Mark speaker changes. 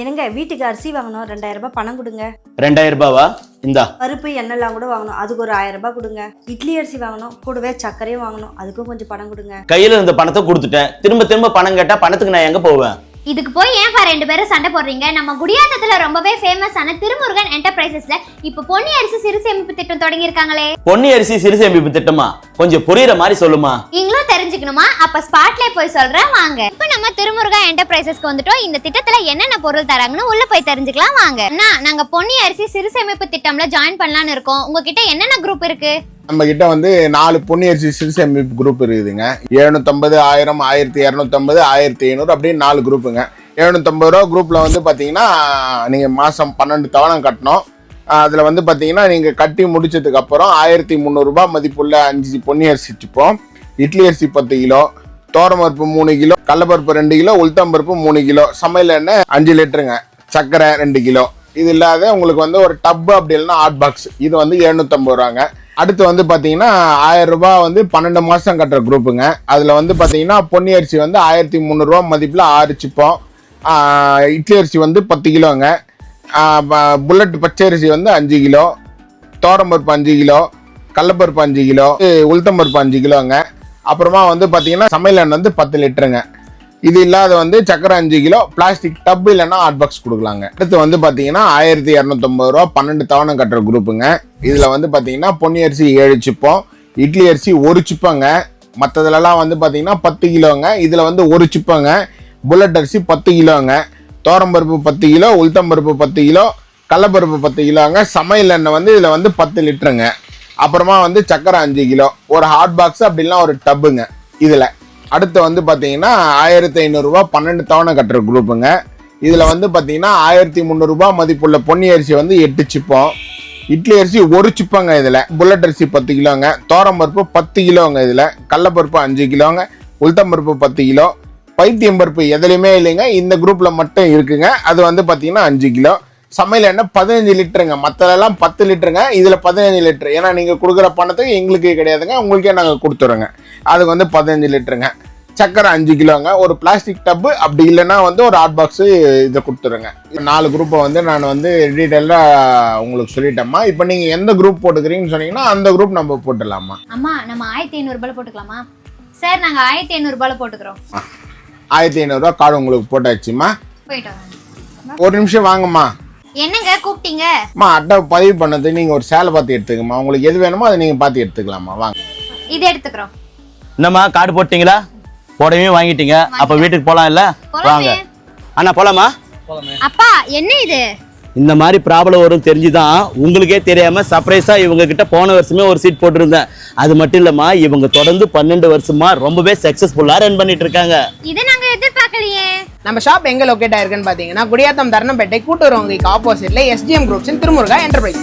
Speaker 1: என்னங்க வீட்டுக்கு அரிசி வாங்கணும் ரெண்டாயிரம் ரூபாய் பணம் கொடுங்க.
Speaker 2: ரெண்டாயிரம் ரூபாவா? இந்தா.
Speaker 1: பருப்பு எண்ணெய்லாம் கூட வாங்கணும் அதுக்கு ஒரு ஆயிரம் ரூபாய் கொடுங்க. இட்லி அரிசி வாங்கணும் கூடவே சர்க்கரையும் வாங்கணும் அதுக்கும் கொஞ்சம் பணம் கொடுங்க.
Speaker 2: கையில இருந்த பணத்தை கொடுத்துட்டேன். திரும்ப திரும்ப பணம் கேட்டா பணத்துக்கு நான் எங்க போவேன்?
Speaker 3: இதுக்கு போய் ஏன்பா ரெண்டு பேரும் சண்டை போடுறீங்க? நம்ம குடியாத்தத்துல ரொம்பவே ஃபேமஸான திருமுருகன் என்டர்பிரைசஸ்ல இப்ப பொன்னி அரிசி சிறு சேமிப்பு திட்டம் தொடங்கியிருக்காங்களே.
Speaker 2: பொன்னி அரிசி சிறு சேமிப்பு திட்டமா? கொஞ்சம் புரியுற மாதிரி சொல்லுமா?
Speaker 3: நீங்களும் தெரிஞ்சுக்கணுமா? அப்ப ஸ்பாட்ல போய் சொல்றேன் வாங்க. இப்ப நம்ம திருமுருகா என்டர்பிரைசஸ்க்கு வந்துட்டோம். இந்த திட்டத்துல என்னென்ன பொருள் தராங்கன்னு உள்ள போய் தெரிஞ்சுக்கலாம் வாங்க. நாங்க பொன்னி அரிசி சிறு சேமிப்பு திட்டம்ல ஜாயின் பண்ணலாம்னு இருக்கோம். உங்ககிட்ட என்னென்ன குரூப் இருக்கு?
Speaker 4: நம்ம கிட்ட வந்து நாலு பொன்னியரிசி சிறு சேமிப்பு குரூப் இருக்குதுங்க. எழுநூத்தம்பது ஆயிரம் ஆயிரத்தி இரநூத்தம்பது ஆயிரத்தி ஐநூறு அப்படின்னு நாலு குரூப்புங்க எழுநூத்தம்பது ரூபா குரூப்பில் வந்து பார்த்தீங்கன்னா நீங்கள் மாதம் பன்னெண்டு தவணை கட்டணும். அதில் வந்து பார்த்தீங்கன்னா நீங்கள் கட்டி முடிச்சதுக்கப்புறம் ஆயிரத்தி முந்நூறுரூபா மதிப்புள்ள அஞ்சு பொன்னியரிசி சிப்போம் இட்லி அரிசி பத்து கிலோ தோரம்பருப்பு மூணு கிலோ கடலப்பருப்பு ரெண்டு கிலோ உளுத்தம்பருப்பு மூணு கிலோ. சமையல் எண்ணெய் அஞ்சு லிட்டருங்க சர்க்கரை ரெண்டு கிலோ. இது இல்லாத உங்களுக்கு வந்து ஒரு டப்பு அப்படி இல்லைன்னா ஹாட் பாக்ஸ் இது வந்து எழுநூத்தம்பது ரூபாங்க. அடுத்து வந்து பார்த்தீங்கன்னா ஆயிரம் ரூபாய் வந்து பன்னெண்டு மாதம் கட்டுற குரூப்புங்க அதில் வந்து பார்த்தீங்கன்னா பொன்னி அரிசி வந்து ஆயிரத்தி முந்நூறுரூவா மதிப்பில் ஆறு சிப்போம் இட்லி அரிசி வந்து பத்து கிலோங்க. புல்லட் பச்சை அரிசி வந்து அஞ்சு கிலோ. தோரம்பருப்பு அஞ்சு கிலோ. கடலப்பருப்பு அஞ்சு கிலோ. உளுத்தம்பருப்பு அஞ்சு கிலோங்க. அப்புறமா வந்து பார்த்தீங்கன்னா சமையல் எண்ணெய் வந்து பத்து லிட்டருங்க. இது இல்லாத வந்து சக்கரை அஞ்சு கிலோ பிளாஸ்டிக் டப் இல்லைன்னா ஹாட் பாக்ஸ் கொடுக்கலாங்க. அடுத்து வந்து பார்த்தீங்கன்னா ஆயிரத்தி இரநூத்தம்பது ரூபா பன்னெண்டு தவணை கட்டுற குரூப்புங்க. இதில் வந்து பார்த்தீங்கன்னா பொன்னி அரிசி ஏழு சிப்பம் இட்லி அரிசி ஒரு சிப்பங்க. மற்றதுலலாம் வந்து பார்த்தீங்கன்னா பத்து கிலோங்க. இதில் வந்து ஒரு சிப்பங்க. புல்லட் அரிசி பத்து கிலோங்க. தோரம்பருப்பு பத்து கிலோ உளுத்தம்பருப்பு பத்து கிலோ கடலப்பருப்பு பத்து கிலோங்க. சமையல் எண்ணெய் வந்து இதில் வந்து பத்து லிட்டருங்க. அப்புறமா வந்து சக்கரை அஞ்சு கிலோ. ஒரு ஹாட் பாக்ஸ் அப்படின்னா ஒரு டப்புங்க இதில். அடுத்து வந்து பார்த்தீங்கன்னா ஆயிரத்தி ஐநூறுரூவா பன்னெண்டு தவணை கட்டுற குரூப்புங்க. இதில் வந்து பார்த்தீங்கன்னா ஆயிரத்தி முந்நூறுரூபா மதிப்புள்ள பொன்னி அரிசி வந்து எட்டு சிப்பம். இட்லி அரிசி ஒரு சிப்பங்க இதில். புல்லட் அரிசி பத்து கிலோங்க. தோரம்பருப்பு பத்து கிலோங்க இதில். கடலப்பருப்பு அஞ்சு கிலோங்க. உளுத்தம்பருப்பு பத்து கிலோ. பைத்தியம் பருப்பு எதுலையுமே இல்லைங்க. இந்த குரூப்பில் மட்டும் இருக்குங்க. அது வந்து பார்த்தீங்கன்னா அஞ்சு கிலோ. சமையல் எண்ணெய் பதினஞ்சு லிட்டருங்க. மற்றதெல்லாம் பத்து லிட்டருங்க. இதில் பதினஞ்சு லிட்டர். ஏன்னா நீங்கள் கொடுக்குற பணத்துக்கு எங்களுக்கு கிடையாதுங்க. உங்களுக்கே நாங்கள் கொடுத்துறோங்க. அதுக்கு வந்து பதினஞ்சு லிட்டருங்க. சக்கரை அஞ்சு கிலோங்க. ஒரு பிளாஸ்டிக் டப்பு அப்படி இல்லைன்னா வந்து ஒரு ஹாட் பாக்ஸு இதை கொடுத்துருங்க. நாலு குரூப்பை வந்து நான் வந்து டீட்டெயிலாக உங்களுக்கு சொல்லிட்டேம்மா. இப்போ நீங்கள் எந்த குரூப் போட்டுக்கிறீங்கன்னு சொன்னீங்கன்னா அந்த குரூப் நம்ம போட்டுடலாமா
Speaker 3: அம்மா நம்ம ஆயிரத்தி ஐநூறு ரூபாய் போட்டுக்கலாமா? சார் நாங்க ஆயிரத்தி ஐநூறு ரூபாய் போட்டுக்கிறோம்.
Speaker 4: ஆயிரத்தி ஐநூறுரூவா கார்டு உங்களுக்கு போட்டாச்சுமா?
Speaker 3: போயிட்டு வரோம்
Speaker 4: ஒரு நிமிஷம் வாங்கம்மா.
Speaker 3: என்னங்க கூப்பிட்டீங்க?
Speaker 4: அம்மா அட்டை பதிவு பண்ணது நீங்கள் ஒரு சேலை பார்த்து எடுத்துக்கம்மா உங்களுக்கு எது வேணுமோ அதை நீங்கள் பார்த்து எடுத்துக்கலாமா வாங்க.
Speaker 3: இது எடுத்துக்கிறோம்.
Speaker 2: என்னம்மா கார்டு போட்டீங்களா? போடவே வாங்கிட்டீங்க. அப்ப வீட்டுக்கு போலாம். இல்ல. வாங்க. அண்ணா போலாமா?
Speaker 3: அப்பா என்ன இது?
Speaker 2: இந்த மாதிரி ப்ராப்ளம் வரும் தெரிஞ்சுதான் உங்களுக்கே தெரியாம சர்ப்ரைஸா இவங்க கிட்ட போன வருஷமே ஒரு சீட் போட்டிருந்தேன். அது மட்டும் இல்லம்மா இவங்க தொடர்ந்து பன்னெண்டு வருஷமா ரொம்பவே சக்சஸ்ஃபுல்லா ரன் பண்ணிட்டு இருக்காங்க.
Speaker 3: இதை நாங்க எதிர்பார்க்கலையே.
Speaker 5: நம்ம ஷாப் எங்க லொக்கேட் ஆயிருக்குன்னு பாத்தீங்கன்னா குடியாத்தம் தரணம்பேட்டை கூட்டுறவு வங்கிக்கு ஆப்போசிட்ல எஸ்டிஎம் குரூப்ஸ் திருமுருகா என்டர்பிரைஸ்